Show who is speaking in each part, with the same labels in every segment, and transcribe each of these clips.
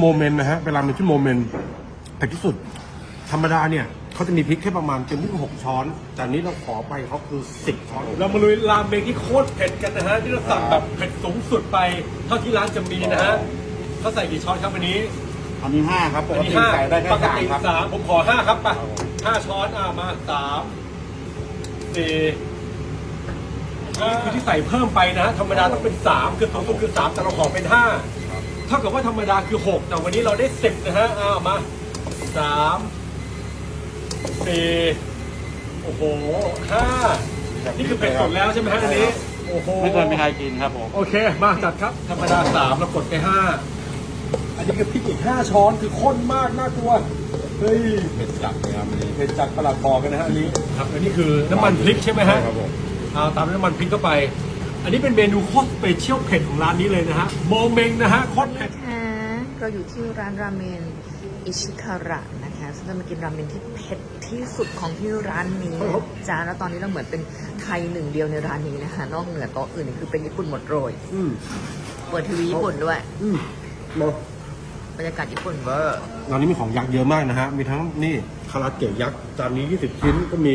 Speaker 1: โมเมนต์นะฮะเป็นราเมนที่โมเมนต์เผ็ดที่สุด ธรรมดาเนี่ยเขาจะมีพริกแค่ประมาณเป็นที่หกช้อน แต่อันนี้เราขอไปเขาคือสิบช้อน
Speaker 2: เรามาลุยราเมงที่โคตรเผ็ดกันนะฮะที่เราสั่งแบบเผ็ดสูงสุดไป เท่าที่ร้านจะมีนะฮะเขาใส่กี่ช้อนครับวันนี้
Speaker 3: อันนี้ห้าครับป
Speaker 2: อั
Speaker 3: ก
Speaker 2: น
Speaker 3: ติ
Speaker 2: นี้ห้า
Speaker 3: ใส่ได้แค่
Speaker 2: ปก
Speaker 3: สาม
Speaker 2: ติ
Speaker 3: ครับ
Speaker 2: สามผมขอห้าครับไปห้าช้อนอ่ามาสามสี่คือที่ใส่เพิ่มไปนะธรรมดาต้องเป็นสามคือสูงสุดคือสามแต่เราขอเป็นห้า เท่ากับว่าธรรมดาคือหกแต่วันนี้เราได้สิบนะฮะอ้าวมาสามสี่โอ้โหห้านี่คือเผ็ดสดแล้วใช่ไหมฮะอันนี้ โอ้โห
Speaker 3: ไม่เคยมีใครกินครับผม
Speaker 2: โอเค มาจัดครับ ธรรมดาสามเรากดไปห้าอันนี้คือพริกอีกห้าช้อนคือข้นมาก น่ากลัว เฮ้ย
Speaker 3: เผ็ดจัดเลยครับอันนี้
Speaker 2: เผ็ดจากประหลาดพอกันนะฮะอันนี้ ครับ อันนี้คือน้ำมันพริกใช่ไหมฮะ
Speaker 3: ใช่ครับผม
Speaker 2: เอาตามด้วยน้ำมันพริกเข้าไป อันนี้เป็นเมนูโคตรสเปเชียลเผ็ดของร้านนี้เลยนะฮะโมเมงนะฮะโคตรเผ็ด
Speaker 4: ค่ะเราอยู่ที่ร้านราเมนอิชิคาระนะคะซึ่งจะมากินราเมนที่เผ็ดที่สุดของที่ร้านนี้
Speaker 2: ครับ
Speaker 4: จ้าแล้วตอนนี้เราเหมือนเป็นไทยหนึ่งเดียวในร้านนี้นะคะ นอกเหนือโต๊ะอื่นนี่คือเป็นญี่ปุ่นหมดเลย
Speaker 1: อืม
Speaker 4: เปิดทีวีญี่ปุ่นด้วย
Speaker 1: อืมมา
Speaker 4: บรรยากาศญี่ปุ่นเวอร์
Speaker 1: ร้านนี้มีของยักษ์เยอะมากนะฮะ มีทั้งนี่คาราเกะยักษ์จานนี้ 20 ชิ้นก็มี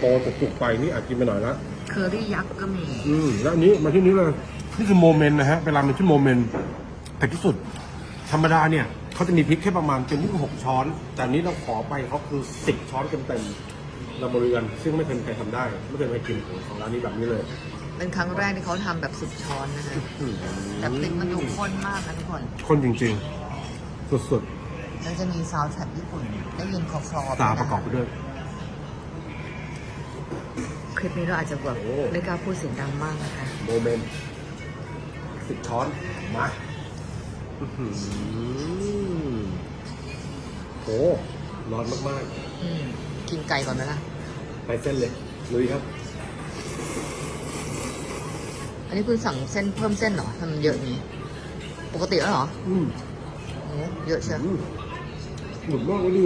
Speaker 1: โตๆจุกๆไปนี่อาจกินไปหน่อยละ
Speaker 4: เคอรี่ยักษ์ก็มี
Speaker 1: อืมแล้วอันนี้มาที่นี้เลยนี่คือโมเมนต์นะฮะเป็นราเมนที่โมเมนต์เผ็ดที่สุด ธรรมดาเนี่ยเขาจะมีพริกแค่ประมาณเป็นที่หกช้อน แต่อันนี้เราขอไปเขาคือสิบช้อนเต็มๆเราบริกันซึ่งไม่เคยมีใครทำได้ไม่เคยมีใครกินของร้านนี้แบบนี้เลย
Speaker 4: เป็นครั้งแรกที่เขาทำแบบสิบช้อนนะคะ
Speaker 1: อืม
Speaker 4: แต่พริกมันดูข้นมากนะทุกคน
Speaker 1: คนจริงๆ สุด
Speaker 4: แล้วจะมีซาวด์แทร็กญี่ปุ่น ได้ยินคอฟลอ
Speaker 1: ๆตาประกอบไปด้วย
Speaker 4: คลิปนี้เราอาจจะแบบ
Speaker 1: โอ้
Speaker 4: ไม่กล้าพูดเสียงดังมากนะคะ
Speaker 1: โมเมนต์สิบช้อน มาอื้อหือโอ้ร้อนมาก
Speaker 4: อืมกินไก่ก่อนไหมล่ะ
Speaker 1: ๆ ไปเส้นเลยลุยครับ
Speaker 4: อันนี้คุณสั่งเส้นเพิ่มเส้นเหรอทำไมมันเยอะอย่างนี้ ปกติแล้วเหรอ
Speaker 1: อืม
Speaker 4: โอ้เยอะเชียว
Speaker 1: อืมหนุนมากเลยดิ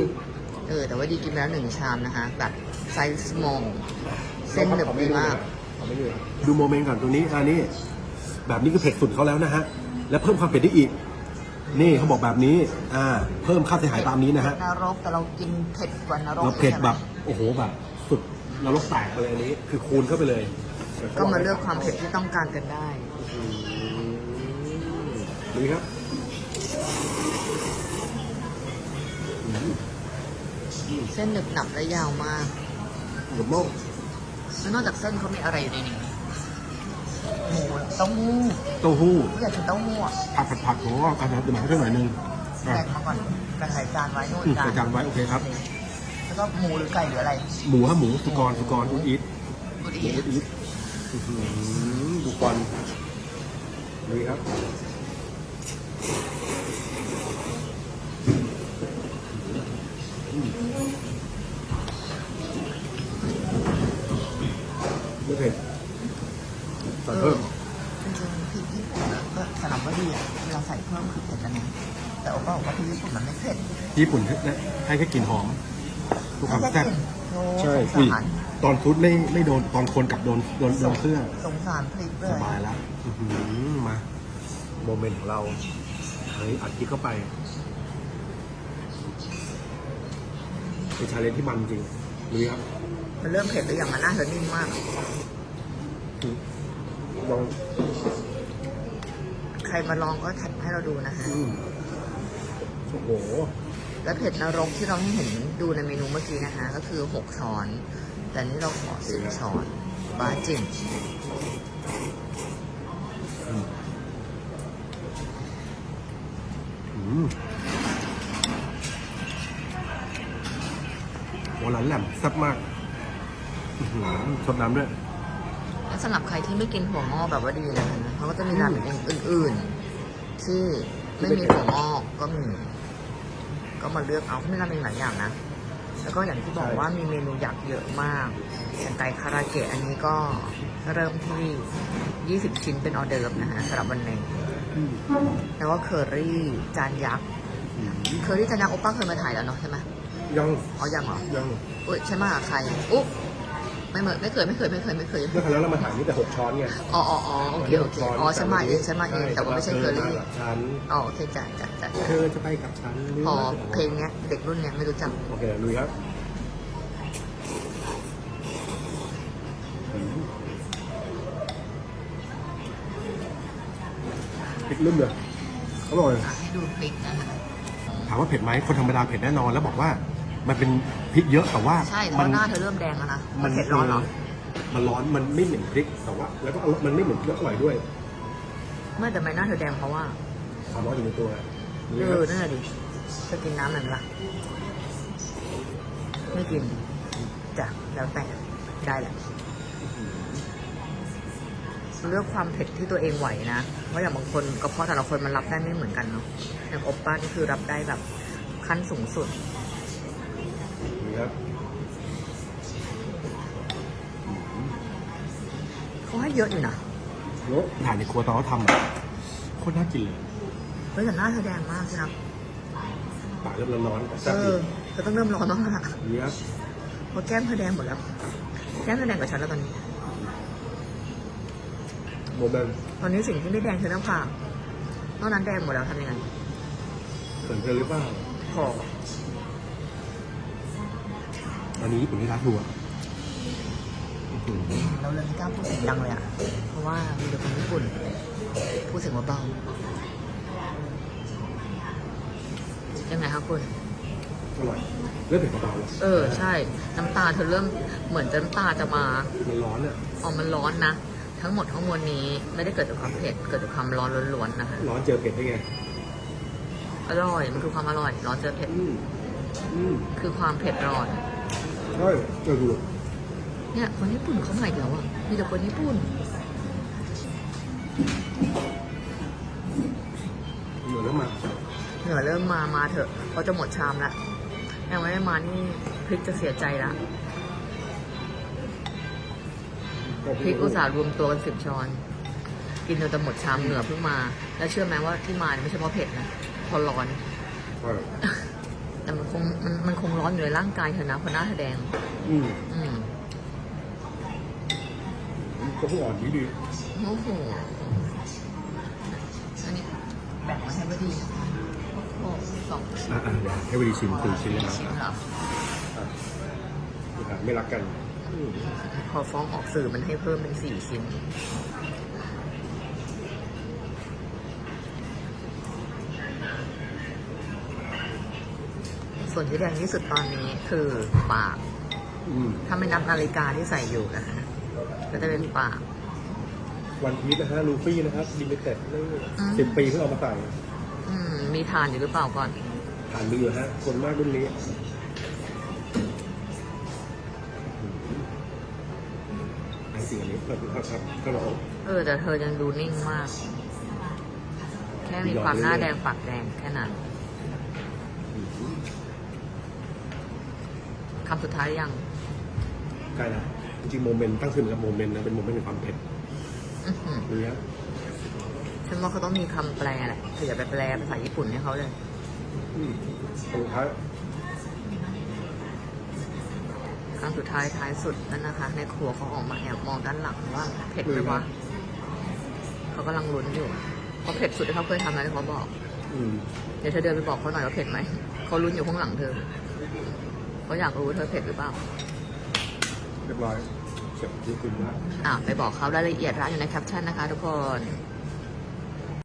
Speaker 4: เออแต่ว่าดีกินไปแล้วหนึ่งชามนะคะ แบบไซส์สมอง เส้นหนึบดีมาก
Speaker 1: ดูโมเมนต์ก่อนตัวนี้อันนี้ แบบนี้คือเผ็ดสุดเขาแล้วนะฮะ และเพิ่มความเผ็ดได้อีก นี่เขาบอกแบบนี้ อ่า เพิ่มค่าเสียหายตามนี้นะฮะ
Speaker 4: นรกแต่เรากินเผ็ดกว่านรก
Speaker 1: เราเผ็ด
Speaker 4: ใช่ไหม
Speaker 1: แบบ โอ้โหแบบ สุดนรกแตกไปเลยอันนี้ คือคูณเข้าไปเลย
Speaker 4: ก็มาเลือกความเผ็ดที่ต้องการกันได้
Speaker 1: อืมนี่ครับ
Speaker 4: เส้นหนึบหนับและยาวมาก
Speaker 1: หนุนมาก
Speaker 4: แล้วนอกจากเส้นเขามีอะไรอยู่ในนี้หมูเต้าหู้
Speaker 1: เต้าหู้
Speaker 4: ไม่อยากกินเต้าหู้อะ
Speaker 1: ผัดผัดผัดผมว่าการทำจะมาให้ด้วยหน่อยนึงอะ
Speaker 4: แบ่งมาก่อนแบ่งใส่จานไว้นู่น
Speaker 1: อืมใส่จานไว้โอเคครับ
Speaker 4: แล้วก็หมูหรือไก่หรืออะไร
Speaker 1: หมูฮะหมูสุกรสุกรอุดอีท
Speaker 4: บุรี
Speaker 1: อุดอีทอื้อหือดูควันนี่ครับ ไม่เผ็ดใส่เพิ่ม
Speaker 4: จริงๆพริกญี่ปุ่นอะก็สำหรับว่าดีอะเวลาใส่เพิ่มคือเผ็ดแล้วนะแต่โอป้าบอกว่าพริกญี่ปุ่นมันไม่เผ็ด
Speaker 1: ญี่ปุ่นให้แค่กลิ่นหอมทุกความแซ่บ
Speaker 4: โอ้
Speaker 1: ใช่
Speaker 4: ส
Speaker 1: อุ้ย
Speaker 4: งสาร
Speaker 1: ตอนฟุตไม่ไม่โดนตอนคนกับโดนโดนโดนเครื่อง
Speaker 4: สงสารพริกเล
Speaker 1: ส
Speaker 4: ย
Speaker 1: บายแล้วอื้อหือมาโมเมนต์ของเราเฮ้ยอัดคลิปเข้าไปเป็นชาเลนจ์ที่มันจริง ลุยครับ
Speaker 4: มันเริ่มเผ็ดหรือยังมันน่าจะนิ่มมาก
Speaker 1: ลอง
Speaker 4: ใครมาลองก็แท็กให้เราดูนะคะ
Speaker 1: อืมโอ้โห
Speaker 4: และเผ็ดนรกที่เราให้เห็นดูในเมนูเมื่อกี้นะคะ ก็คือ 6 ช้อน แต่นี่เราขอสิบช้อนบ้าจริ
Speaker 1: หัวหลานแหลมแซ่บมากอื้อหือสดน้ำด้วย
Speaker 4: และสำหรับใครที่ไม่กินหัวงอกแบบว่าดีนะคะเขาก็จะมีร้าเมงอื่นๆ ที่ไม่มีหัวงอกก็มี ก็มาเลือกเอาเขามีร้าเมงหลายอย่างนะแล้วก็อย่างที่บอกว่ามีเมนูอยากเยอะมากอย่างไก่คาราเกะอันนี้ก็เริ่มที่ 20 ชิ้นเป็นออเดิร์ฟนะฮะสำหรับวันนี้แล้วก็เคอรี่จานยักษ์เคอรี่จานยักษ์โอป้าเคยมาถ่ายแล้วเนาะใช่ไหม
Speaker 1: ยัง
Speaker 4: อ๋อยังเหรอ
Speaker 1: ยัง
Speaker 4: อุ้ยฉันมาหาใครอุ๊บไม่เหมือนไม่เคยไม่เคยไม่เคยไม่เคย
Speaker 1: เมื่อครั้งแล้วเรามาถ่ายนี่แต่หกช้อนไง
Speaker 4: อ๋ออ๋ออ๋อโอเคโอเคอ๋อฉันมาเองฉันมาเองแต่ว่าไม่ใช่เคอรี่
Speaker 1: ฉัน
Speaker 4: อ๋อโอเคจ้ะจ้ะจ้ะ
Speaker 1: เธอจะไปกับฉันหรือ
Speaker 4: พอ
Speaker 1: ว่าจะ
Speaker 4: เพลงเนี้ยเด็กรุ่นเนี้ยไม่รู้จัก
Speaker 1: โอเคลุยครับพริกลืมเลยอร่อย
Speaker 4: อะให้ดูพริกนะคะ
Speaker 1: ถามว่าเผ็ดไหมคนธรรมดาเผ็ดแน่นอนแล้วบอกว่า มันเป็นพริกเยอะแต่ว่า
Speaker 4: ใช่เพ
Speaker 1: มั
Speaker 4: ราะหน้าเธอเริ่มแดงแล้วนะ
Speaker 1: มั
Speaker 4: มันเผ็ดร้อนเหรอ
Speaker 1: มันร้อนมันไม่เหม็นพริกแต่ว่า แล้วก็มันไม่เหม็นแล้วอร่อยด้วย
Speaker 4: ไม่แต่ทำไมหน้าเธอแดงเพราะว่า
Speaker 1: ความร้อนอยู่ในตัว
Speaker 4: เอ
Speaker 1: นี่ครั
Speaker 4: อบนั่นแหละดิจะกินน้ำหน่อยไหมล่ะไม่กินจ้ะแล้วแต่ได้แหละเลือกความเผ็ดที่ตัวเองไหวนะ เพราะอย่างบางคนกระเพาะแต่ละคนมันรับได้ไม่เหมือนกันเนาะอย่างโอปป้านี่คือรับได้แบบขั้นสูงสุด เขาให้เยอะอยู่นะ
Speaker 1: แล้วถ่ายในครัวตอนเขาทำอะโคตรน่ากินเลย
Speaker 4: เฮ้ยแต่หน้าเธอแดงมากใช่ไหม
Speaker 1: ปากเริ่มร้อนๆแต่
Speaker 4: เอ
Speaker 1: แซ่บดี
Speaker 4: อเธอต้องเริ่มร้อนบ้างละ
Speaker 1: นี่ครับ
Speaker 4: เพราะแก้มเธอแดงหมดแล้ว แก้มเธอแดงกว่าฉันแล้วตอนนี้
Speaker 1: โมเมนต์
Speaker 4: ตอนนี้สิ่งที่ไม่แดงคือน้ำผากนอกนั้นแดงหมดแล้วทำยังไง
Speaker 1: เขินเธอหรือเปล่า
Speaker 4: พอ
Speaker 1: อันนี้ญี่ปุ่นที่ร้านทัวร์อื้อหือ
Speaker 4: เราเลยไม่กล้าพูดเสียงดังเลยอะ เพราะว่ามีแต่คนญี่ปุ่น พูดเสียงเบาๆยังไงครับคุณ
Speaker 1: อร่อยเริ่มเผ็ดเบาๆแล้ว
Speaker 4: เออ ใช่ น้ำตาเธอเริ่มเหมือนจะน้ำตาจะมา
Speaker 1: มันร้อนอะ
Speaker 4: อ๋อมันร้อนนะ ทั้งหมดทั้งมวลนี้ไม่ได้เกิดจากความเผ็ด เกิดจากความร้อนล้วนๆนะคะ
Speaker 1: ร้อนเจอเผ็ดได้ไง
Speaker 4: อร่อย มันคือความอร่อย ร้อนเจอเผ็ด
Speaker 1: อืมอืม
Speaker 4: คือความเผ็ดร้อน
Speaker 1: ใช่เออดู
Speaker 4: เนี่ยคนญี่ปุ่นเขาใหม่แล้วอะมีแต่คนญี่ปุ่น
Speaker 1: เหนือแล้วมา
Speaker 4: เหนือเริ่มมามาเถอะเขาจะหมดชามละยังไม่ได้มานี่พริกจะเสียใจละพริกอุตส่าห์รวมตัวกันสิบช้อน กินจนจะหมดชามเหนือเพิ่งมา แล้วเชื่อไหมว่าที่มาเนี่ยไม่ใช่เพราะเผ็ดนะเพราะร้อน
Speaker 1: ใช่
Speaker 4: แต่มันคงมันมันคงร้อนอยู่ในร่างกายเธอนะเพราะหน้าเธอแดง
Speaker 1: อืม
Speaker 4: อืม
Speaker 1: ก็เพิ่งอ่อนดีดี
Speaker 4: โอ้โหอันนี้แบ่งมาให้พอดีโอ้สองชิ้น
Speaker 1: อ่าเดี๋ยวให้วดีชิมตีชิ้นเลยนะ
Speaker 4: ชิ้นเหรอ
Speaker 1: อะไม่รักกัน
Speaker 4: พอฟ้องออกสื่อมันให้เพิ่มเป็นสี่ชิ้น ส่วนที่แดงที่สุดตอนนี้คือปาก
Speaker 1: อืม
Speaker 4: ถ้าไม่นับนาฬิกาที่ใส่อยู่นะคะ ก็จะเป็นปาก
Speaker 1: วันพีชนะฮะลูฟี่นะครับดิมิเต็ด
Speaker 4: อืม
Speaker 1: สิบปีเพิ่งเอามาใส่
Speaker 4: อืม มีทานอยู่หรือเปล่าก่อน
Speaker 1: ผ่านมือฮะ คนมากรุ่นนี้ไอ้สิ่งอันนี้ครับครับครับก็บอก
Speaker 4: เออ แต่เธอยังดูนิ่งมาก แค่มีความหน้าแดงปากแดงแค่นั้นคำสุดท้ายยัง
Speaker 1: ใกล้แล้ว จริงๆโมเมนต์ตั้งขึ้นกับโมเมนต์นะเป็นโมเมนต์แห่งความเผ็ด
Speaker 4: อื้อหือ
Speaker 1: นี่ครับ
Speaker 4: ฉันว่าเขาต้องมีคำแปลแหละเธออย่าไปแปลภาษาญี่ปุ่นให้เขาเลย
Speaker 1: อืมตรงท้าย
Speaker 4: ครั้งสุดท้ายท้ายสุดนั่นนะคะ ในครัวเขาออกมาแอบมองด้านหลังว่าเผ็ดไหมวะเขากำลังลุ้นอยู่เพราะเผ็ดสุดที่เขาเคยทำแล้วที่เขาบอก
Speaker 1: อืม
Speaker 4: เดี๋ยวเธอเดินไปบอกเขาหน่อยว่าเผ็ดไหม เขาลุ้นอยู่ข้างหลังเธอเขาอยากรู้ว่าเธอเผ็ดหรือเปล่า
Speaker 1: เรียบร้อยเสร็จที่คุณแล้ว
Speaker 4: อ่าไปบอกเขารายละเอียดร้านอยู่ในแคปชั่นนะคะทุกคน